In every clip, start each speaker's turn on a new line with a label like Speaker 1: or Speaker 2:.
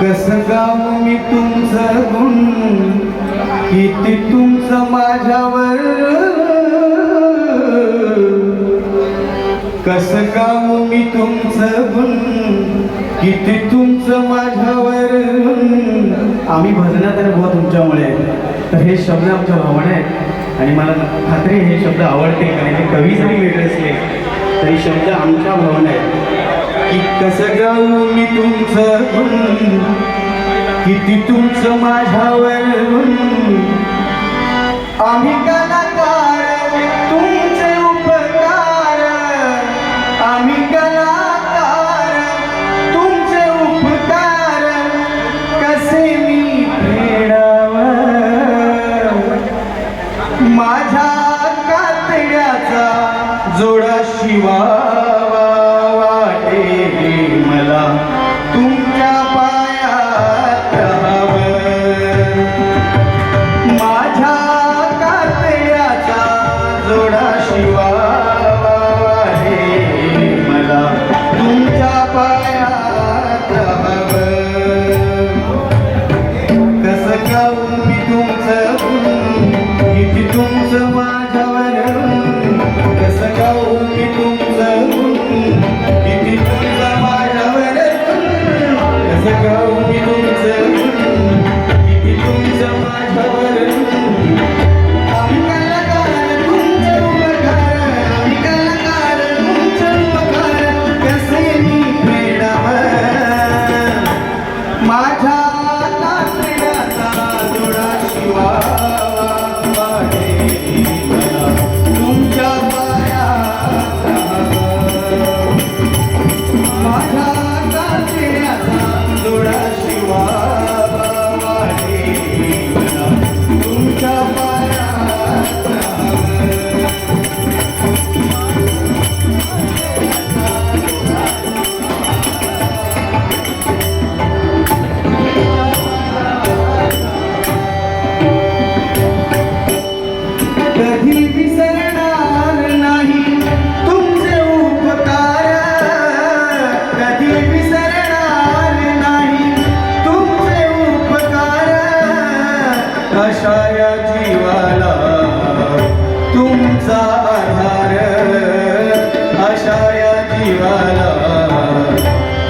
Speaker 1: कस गाव मी तुमचं गुण? किती तुमचं माझ्यावर? कस गाव मी तुमचं गुण? किती तुमचं माझ्यावर? आम्ही भजनात तर भाऊ तुमच्यामुळे. तर हे शब्द आमच्या भावना आहेत. आणि मला खात्री हे शब्द आवडते कारण हे कवी जरी वेगळे असले. तरी शब्द आमच्या भावना आहेत. कसं गाऊ मी तुमचं किती तुमचं माझ्यावर आम्ही का Hum. Joseph.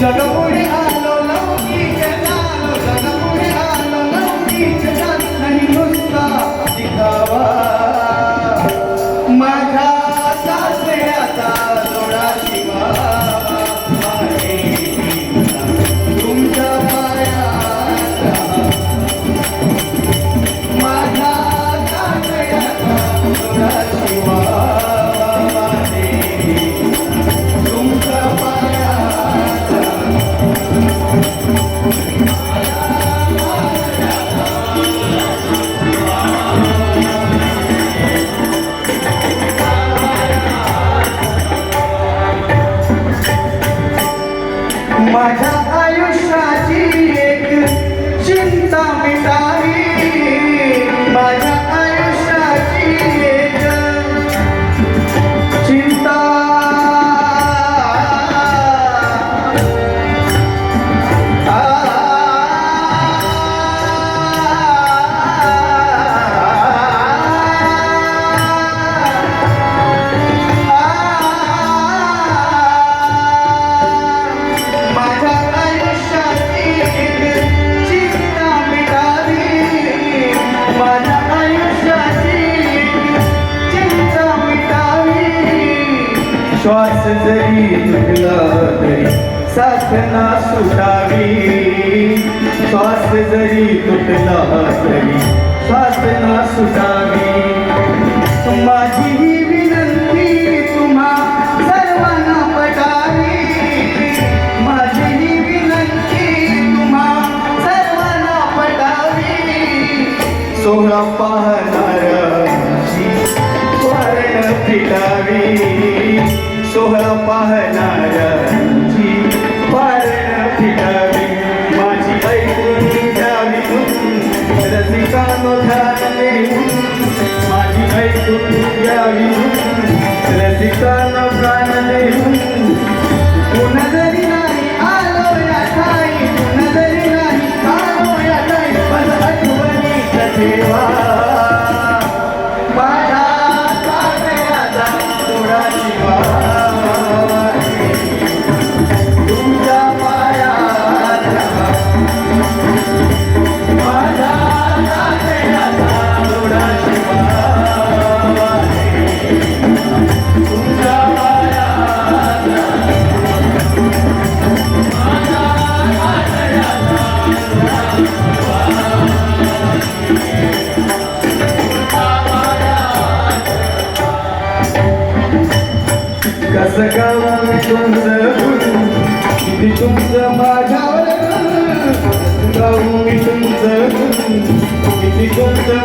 Speaker 1: 자가 माझ्या आयुष्याची एक चिंता मिटा. तरी सुटावी. श्वास जरी तुटला तरी साथ सुटावी. माझी ही विनंती तुम्हा सर्वांना पटावी. माझी ही विनंती तुम्हा सर्वांना पटावी. सोहळा सोहळा पाहणारांची फिटावी माझी ऐकून घ्यावी रसिकानो ध्यान माझी ऐकून घ्यावी कसं गावा मी तुमचं माझ्यावर. गाऊ मी तुमचं किती तुमचं